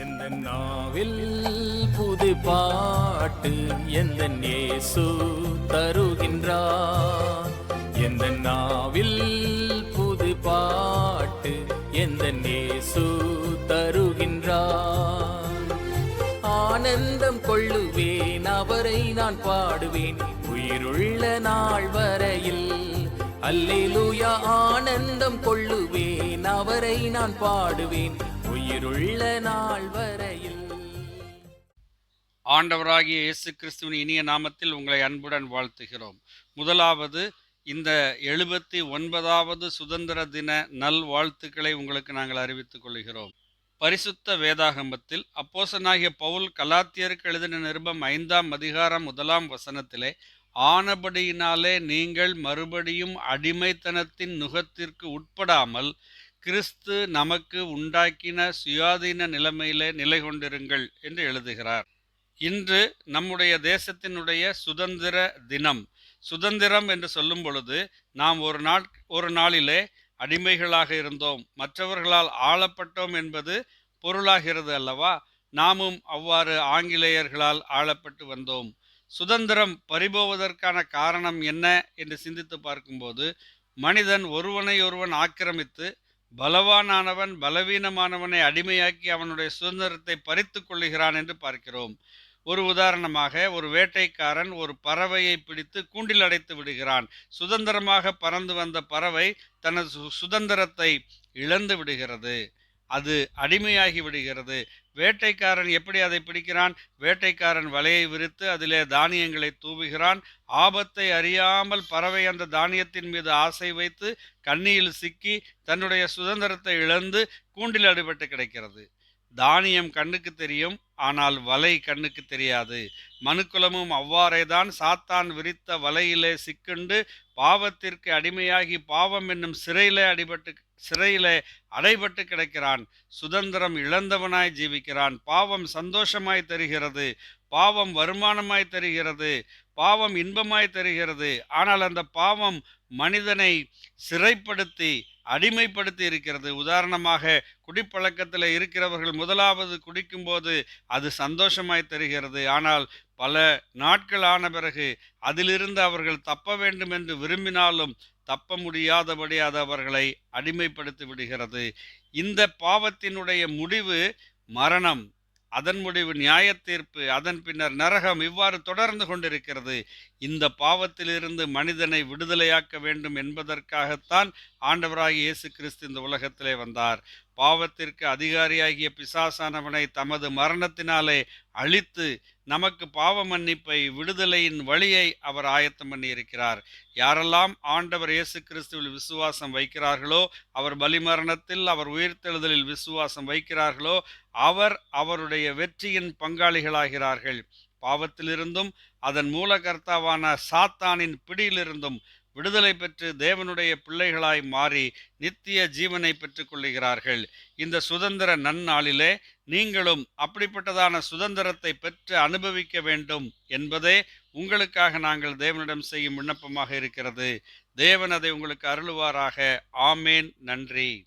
எந்த நாவில் புது பாட்டு எந்த நேசு தருகின்றார்? எந்த நாவில் புது பாட்டு எந்த நேசு தருகின்றார்? ஆனந்தம் கொள்ளுவேன் அவரை நான் பாடுவேன். உயிருள்ள நாள் வரையில் அல்லேலூயா ஆனந்தம் கொள்ளுவேன் அவரை நான் பாடுவேன். உயிருள்ள நாள் வரையில். ஆண்டவராகிய இயேசு கிறிஸ்துவின் இனிய நாமத்தில் உங்களை அன்புடன் வாழ்த்துகிறோம். முதலாவது இந்த எழுபத்தி ஒன்பதாவது சுதந்திர தின நல் வாழ்த்துக்களை உங்களுக்கு நாங்கள் அறிவித்துக் கொள்கிறோம். பரிசுத்த வேதாகமத்தில் அப்போசனாகிய பவுல் கலாத்தியருக்கு எழுதின நிருபம் ஐந்தாம் அதிகாரம் முதலாம் வசனத்திலே ஆனபடியினாலே நீங்கள் மறுபடியும் அடிமைத்தனத்தின் நுகத்திற்கு உட்படாமல் கிறிஸ்து நமக்கு உண்டாக்கின சுயாதீன நிலைமையிலே நிலை கொண்டிருங்கள் என்று எழுதுகிறார். இன்று நம்முடைய தேசத்தினுடைய சுதந்திர தினம். சுதந்திரம் என்று சொல்லும் பொழுது நாம் ஒரு நாள் ஒரு நாளிலே அடிமைகளாக இருந்தோம். மற்றவர்களால் ஆளப்பட்டோம் என்பது பொருளாகிறது அல்லவா? நாமும் அவ்வாறு ஆங்கிலேயர்களால் ஆளப்பட்டு வந்தோம். சுதந்திரம் பறிபோவதற்கான காரணம் என்ன என்று சிந்தித்து பார்க்கும்போது மனிதன் ஒருவனை ஒருவன் ஆக்கிரமித்து பலவானானவன் பலவீனமானவனை அடிமையாக்கி அவனுடைய சுதந்திரத்தை பறித்து கொள்ளுகிறான் என்று பார்க்கிறோம். ஒரு உதாரணமாக ஒரு வேட்டைக்காரன் ஒரு பறவையை பிடித்து கூண்டில் அடைத்து விடுகிறான். சுதந்திரமாக பறந்து வந்த பறவை தனது சு- சுதந்திரத்தை இழந்து விடுகிறது. அது அடிமையாகி விடுகிறது. வேட்டைக்காரன் எப்படி அதை பிடிக்கிறான்? வேட்டைக்காரன் வலையை விரித்து அதிலே தானியங்களை தூவுகிறான். ஆபத்தை அறியாமல் பறவை அந்த தானியத்தின் மீது ஆசை வைத்து கண்ணியில் சிக்கி தன்னுடைய சுதந்திரத்தை இழந்து கூண்டில் அடிபட்டு கிடைக்கிறது. தானியம் கண்ணுக்கு தெரியும் ஆனால் வலை கண்ணுக்கு தெரியாது. மனுக்குலமும் அவ்வாறேதான் சாத்தான் விரித்த வலையிலே சிக்குண்டு பாவத்திற்கு அடிமையாகி பாவம் என்னும் சிறையிலே அடிபட்டு சிறையிலே அடைபட்டு கிடக்கிறான். சுதந்திரம் இழந்தவனாய் ஜீவிக்கிறான். பாவம் சந்தோஷமாய் தருகிறது. பாவம் வருமானமாய் தருகிறது. பாவம் இன்பமாய் தருகிறது. ஆனால் அந்த பாவம் மனிதனை சிறைப்படுத்தி அடிமைப்படுத்தி இருக்கிறது. உதாரணமாக குடிப்பழக்கத்தில் இருக்கிறவர்கள் முதலாவது குடிக்கும்போது அது சந்தோஷமாய் தருகிறது. ஆனால் பல நாட்கள் ஆன பிறகு அதிலிருந்து அவர்கள் தப்ப வேண்டும் என்று விரும்பினாலும் தப்ப முடியாதபடி அது அவர்களை அடிமைப்படுத்தி விடுகிறது. இந்த பாவத்தினுடைய முடிவு மரணம். அதன் முடிவு நியாய தீர்ப்பு அதன் பின்னர் நரகம் இவ்வாறு தொடர்ந்து கொண்டிருக்கிறது. இந்த பாவத்திலிருந்து மனிதனை விடுதலையாக்க வேண்டும் என்பதற்காகத்தான் ஆண்டவராகிய இயேசு கிறிஸ்து இந்த உலகத்திலே வந்தார். பாவத்திற்கு அதிகாரியாகிய பிசாசானவனை தமது மரணத்தினாலே அழித்து நமக்கு பாவ மன்னிப்பை விடுதலையின் வழியை அவர் ஆயத்தம் பண்ணியிருக்கிறார். யாரெல்லாம் ஆண்டவர் இயேசு கிறிஸ்துவில் விசுவாசம் வைக்கிறார்களோ அவர் பலிமரணத்தில் அவர் உயிர்த்தெழுதலில் விசுவாசம் வைக்கிறார்களோ அவர் அவருடைய வெற்றியின் பங்காளிகளாகிறார்கள். பாவத்திலிருந்தும் அதன் மூலகர்த்தாவான சாத்தானின் பிடியிலிருந்தும் விடுதலை பெற்று தேவனுடைய பிள்ளைகளாய் மாறி நித்திய ஜீவனை பெற்றுக்கொள்கிறார்கள் இந்த சுதந்திர நன்னாளிலே நீங்களும் அப்படிப்பட்டதான சுதந்திரத்தை பெற்று அனுபவிக்க வேண்டும் என்பதே உங்களுக்காக நாங்கள் தேவனிடம் செய்யும் விண்ணப்பமாக இருக்கிறது. தேவன் அதை உங்களுக்கு அருளுவாராக. ஆமேன். நன்றி.